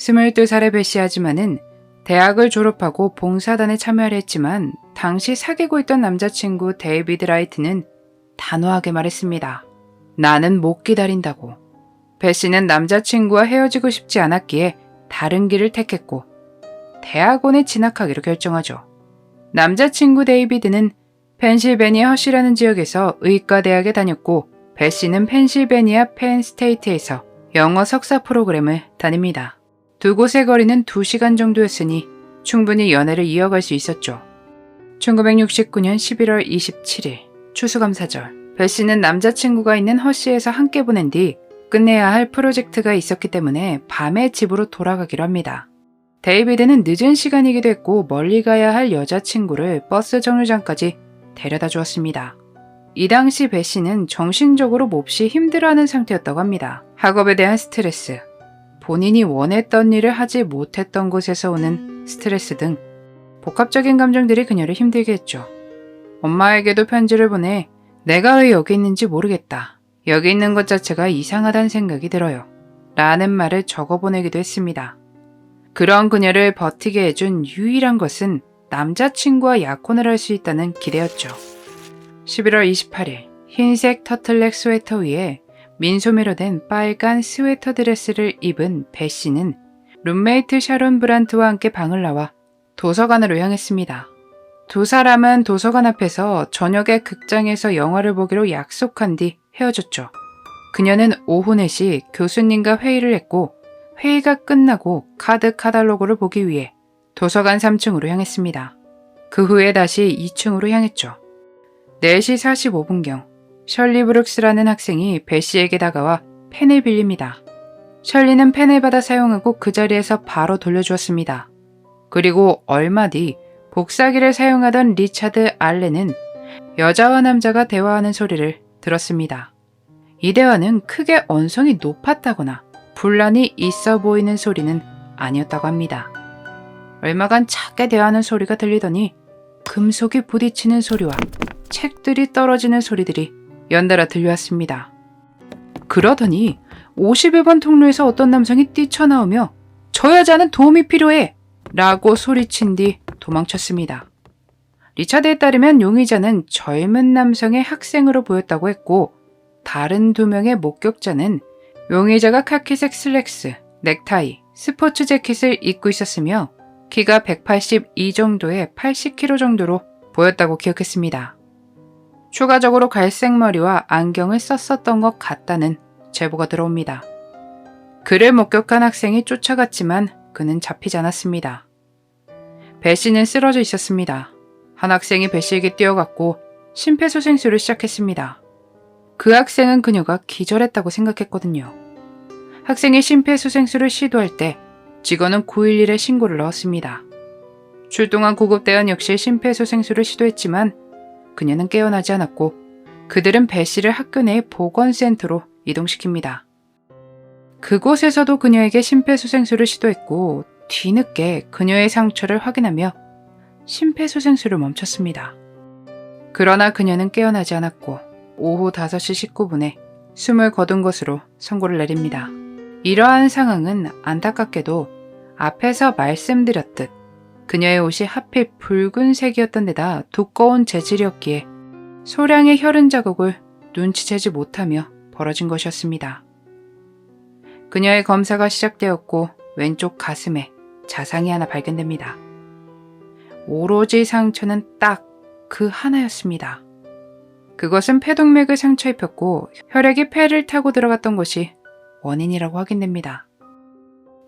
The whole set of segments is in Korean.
22살의 배씨 아줌마는 대학을 졸업하고 봉사단에 참여를 했지만 당시 사귀고 있던 남자친구 데이비드 라이트는 단호하게 말했습니다. 나는 못 기다린다고. 배씨는 남자친구와 헤어지고 싶지 않았기에 다른 길을 택했고 대학원에 진학하기로 결정하죠. 남자친구 데이비드는 펜실베니아 허시라는 지역에서 의과대학에 다녔고 배씨는 펜실베니아 펜스테이트에서 영어 석사 프로그램을 다닙니다. 두 곳의 거리는 2시간 정도였으니 충분히 연애를 이어갈 수 있었죠. 1969년 11월 27일 추수감사절 배 씨는 남자친구가 있는 허시에서 함께 보낸 뒤 끝내야 할 프로젝트가 있었기 때문에 밤에 집으로 돌아가기로 합니다. 데이비드는 늦은 시간이기도 했고 멀리 가야 할 여자친구를 버스 정류장까지 데려다 주었습니다. 이 당시 배 씨는 정신적으로 몹시 힘들어하는 상태였다고 합니다. 학업에 대한 스트레스, 본인이 원했던 일을 하지 못했던 곳에서 오는 스트레스 등 복합적인 감정들이 그녀를 힘들게 했죠. 엄마에게도 편지를 보내 내가 왜 여기 있는지 모르겠다. 여기 있는 것 자체가 이상하다는 생각이 들어요. 라는 말을 적어보내기도 했습니다. 그런 그녀를 버티게 해준 유일한 것은 남자친구와 약혼을 할 수 있다는 기대였죠. 11월 28일 흰색 터틀넥 스웨터 위에 민소매로 된 빨간 스웨터 드레스를 입은 배 씨는 룸메이트 샤론 브란트와 함께 방을 나와 도서관으로 향했습니다. 두 사람은 도서관 앞에서 저녁에 극장에서 영화를 보기로 약속한 뒤 헤어졌죠. 그녀는 오후 4시 교수님과 회의를 했고 회의가 끝나고 카드 카달로그를 보기 위해 도서관 3층으로 향했습니다. 그 후에 다시 2층으로 향했죠. 4시 45분경 셜리 브룩스라는 학생이 배 씨에게 다가와 펜을 빌립니다. 셜리는 펜을 받아 사용하고 그 자리에서 바로 돌려주었습니다. 그리고 얼마 뒤 복사기를 사용하던 리차드 알렌은 여자와 남자가 대화하는 소리를 들었습니다. 이 대화는 크게 언성이 높았다거나 분란이 있어 보이는 소리는 아니었다고 합니다. 얼마간 작게 대화하는 소리가 들리더니 금속이 부딪히는 소리와 책들이 떨어지는 소리들이 연달아 들려왔습니다. 그러더니 51번 통로에서 어떤 남성이 뛰쳐나오며 저 여자는 도움이 필요해! 라고 소리친 뒤 도망쳤습니다. 리차드에 따르면 용의자는 젊은 남성의 학생으로 보였다고 했고 다른 두 명의 목격자는 용의자가 카키색 슬랙스, 넥타이, 스포츠 재킷을 입고 있었으며 키가 182 정도에 80kg 정도로 보였다고 기억했습니다. 추가적으로 갈색 머리와 안경을 썼었던 것 같다는 제보가 들어옵니다. 그를 목격한 학생이 쫓아갔지만 그는 잡히지 않았습니다. 배 씨는 쓰러져 있었습니다. 한 학생이 배 씨에게 뛰어갔고 심폐소생술을 시작했습니다. 그 학생은 그녀가 기절했다고 생각했거든요. 학생이 심폐소생술을 시도할 때 직원은 911에 신고를 넣었습니다. 출동한 구급대원 역시 심폐소생술을 시도했지만 그녀는 깨어나지 않았고 그들은 배 씨를 학교 내 보건센터로 이동시킵니다. 그곳에서도 그녀에게 심폐소생술을 시도했고 뒤늦게 그녀의 상처를 확인하며 심폐소생술을 멈췄습니다. 그러나 그녀는 깨어나지 않았고 오후 5시 19분에 숨을 거둔 것으로 선고를 내립니다. 이러한 상황은 안타깝게도 앞에서 말씀드렸듯 그녀의 옷이 하필 붉은색이었던 데다 두꺼운 재질이었기에 소량의 혈흔 자국을 눈치채지 못하며 벌어진 것이었습니다. 그녀의 검사가 시작되었고 왼쪽 가슴에 자상이 하나 발견됩니다. 오로지 상처는 딱 그 하나였습니다. 그것은 폐동맥을 상처 입혔고 혈액이 폐를 타고 들어갔던 것이 원인이라고 확인됩니다.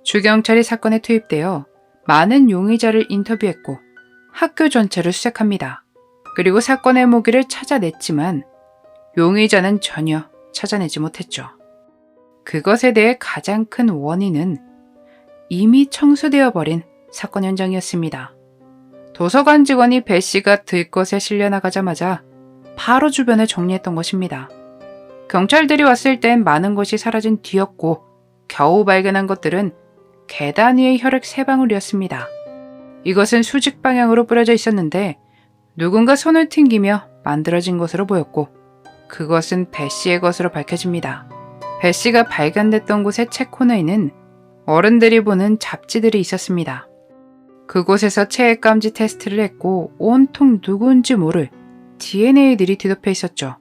주경찰이 사건에 투입되어 많은 용의자를 인터뷰했고 학교 전체를 수색합니다. 그리고 사건의 모기를 찾아냈지만 용의자는 전혀 찾아내지 못했죠. 그것에 대해 가장 큰 원인은 이미 청소되어 버린 사건 현장이었습니다. 도서관 직원이 배 씨가 들것에 실려 나가자마자 바로 주변을 정리했던 것입니다. 경찰들이 왔을 땐 많은 것이 사라진 뒤였고 겨우 발견한 것들은 계단 위의 혈액 세 방울이었습니다. 이것은 수직 방향으로 뿌려져 있었는데 누군가 손을 튕기며 만들어진 것으로 보였고 그것은 배 씨의 것으로 밝혀집니다. 배 씨가 발견됐던 곳의 책 코너에는 어른들이 보는 잡지들이 있었습니다. 그곳에서 체액 감지 테스트를 했고 온통 누군지 모를 DNA들이 뒤덮여 있었죠.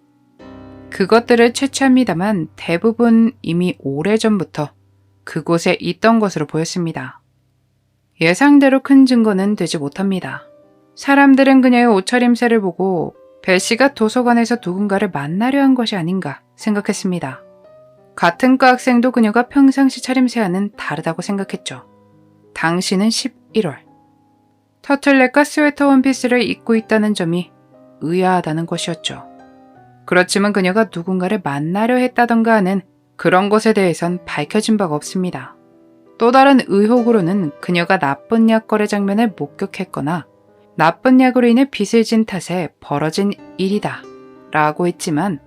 그것들을 채취합니다만 대부분 이미 오래전부터 그곳에 있던 것으로 보였습니다. 예상대로 큰 증거는 되지 못합니다. 사람들은 그녀의 옷차림새를 보고 배 씨가 도서관에서 누군가를 만나려 한 것이 아닌가 생각했습니다. 같은 과 학생도 그녀가 평상시 차림새와는 다르다고 생각했죠. 당시는 11월. 터틀넥과 스웨터 원피스를 입고 있다는 점이 의아하다는 것이었죠. 그렇지만 그녀가 누군가를 만나려 했다던가 하는 그런 것에 대해선 밝혀진 바가 없습니다. 또 다른 의혹으로는 그녀가 나쁜 약 거래 장면을 목격했거나 나쁜 약으로 인해 빚을 진 탓에 벌어진 일이다 라고 했지만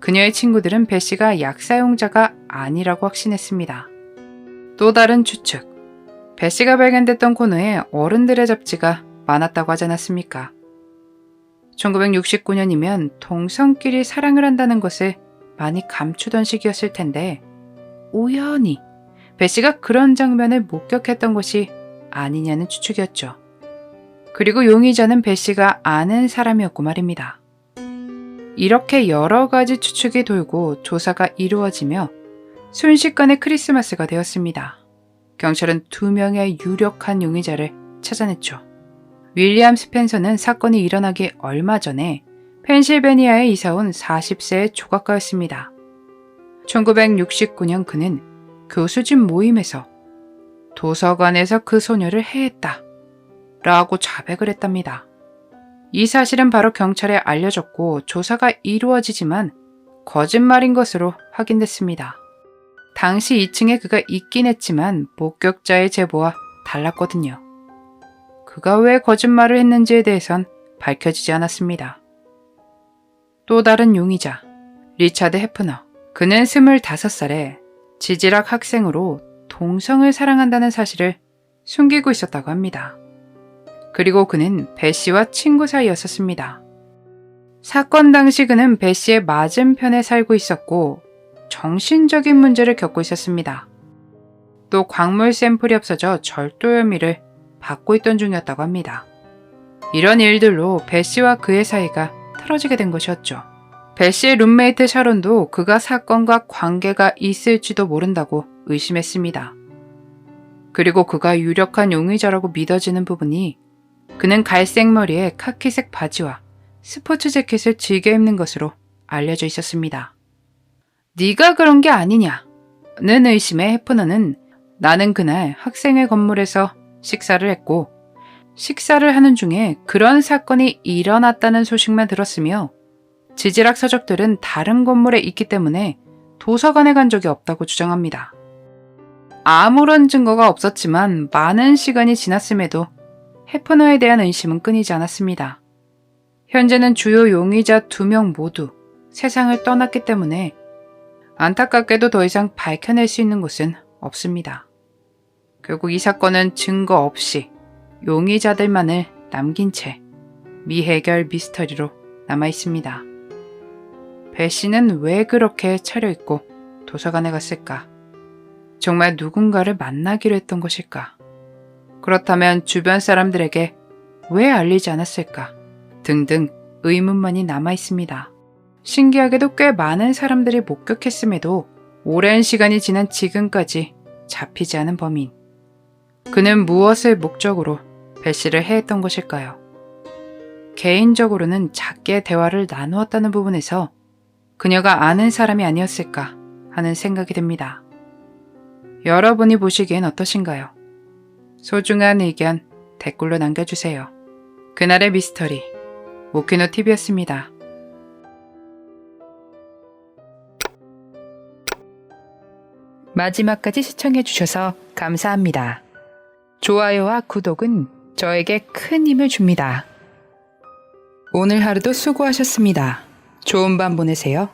그녀의 친구들은 배 씨가 약 사용자가 아니라고 확신했습니다. 또 다른 추측. 배 씨가 발견됐던 코너에 어른들의 잡지가 많았다고 하지 않았습니까? 1969년이면 동성끼리 사랑을 한다는 것을 많이 감추던 시기였을 텐데 우연히 배 씨가 그런 장면을 목격했던 것이 아니냐는 추측이었죠. 그리고 용의자는 배 씨가 아는 사람이었고 말입니다. 이렇게 여러 가지 추측이 돌고 조사가 이루어지며 순식간에 크리스마스가 되었습니다. 경찰은 두 명의 유력한 용의자를 찾아냈죠. 윌리엄 스펜서는 사건이 일어나기 얼마 전에 펜실베니아에 이사온 40세의 조각가였습니다. 1969년 그는 교수진 모임에서 도서관에서 그 소녀를 해했다. 라고 자백을 했답니다. 이 사실은 바로 경찰에 알려졌고 조사가 이루어지지만 거짓말인 것으로 확인됐습니다. 당시 2층에 그가 있긴 했지만 목격자의 제보와 달랐거든요. 그가 왜 거짓말을 했는지에 대해선 밝혀지지 않았습니다. 또 다른 용의자, 리차드 해프너. 그는 25살에 지질학 학생으로 동성을 사랑한다는 사실을 숨기고 있었다고 합니다. 그리고 그는 배 씨와 친구 사이였었습니다. 사건 당시 그는 배 씨의 맞은편에 살고 있었고 정신적인 문제를 겪고 있었습니다. 또 광물 샘플이 없어져 절도 혐의를 받고 있던 중이었다고 합니다. 이런 일들로 배 씨와 그의 사이가 틀어지게 된 것이었죠. 배 씨의 룸메이트 샤론도 그가 사건과 관계가 있을지도 모른다고 의심했습니다. 그리고 그가 유력한 용의자라고 믿어지는 부분이 그는 갈색 머리에 카키색 바지와 스포츠 재킷을 즐겨 입는 것으로 알려져 있었습니다. 네가 그런 게 아니냐는 의심에 해프너는 나는 그날 학생회 건물에서 식사를 했고 식사를 하는 중에 그런 사건이 일어났다는 소식만 들었으며 지질학 서적들은 다른 건물에 있기 때문에 도서관에 간 적이 없다고 주장합니다. 아무런 증거가 없었지만 많은 시간이 지났음에도 해프너에 대한 의심은 끊이지 않았습니다. 현재는 주요 용의자 두 명 모두 세상을 떠났기 때문에 안타깝게도 더 이상 밝혀낼 수 있는 곳은 없습니다. 결국 이 사건은 증거 없이 용의자들만을 남긴 채 미해결 미스터리로 남아 있습니다. 배 씨는 왜 그렇게 차려입고 도서관에 갔을까? 정말 누군가를 만나기로 했던 것일까? 그렇다면 주변 사람들에게 왜 알리지 않았을까? 등등 의문만이 남아 있습니다. 신기하게도 꽤 많은 사람들이 목격했음에도 오랜 시간이 지난 지금까지 잡히지 않은 범인. 그는 무엇을 목적으로 배씨를 해했던 것일까요? 개인적으로는 작게 대화를 나누었다는 부분에서 그녀가 아는 사람이 아니었을까 하는 생각이 듭니다. 여러분이 보시기엔 어떠신가요? 소중한 의견 댓글로 남겨주세요. 그날의 미스터리 모키노 TV였습니다. 마지막까지 시청해주셔서 감사합니다. 좋아요와 구독은 저에게 큰 힘을 줍니다. 오늘 하루도 수고하셨습니다. 좋은 밤 보내세요.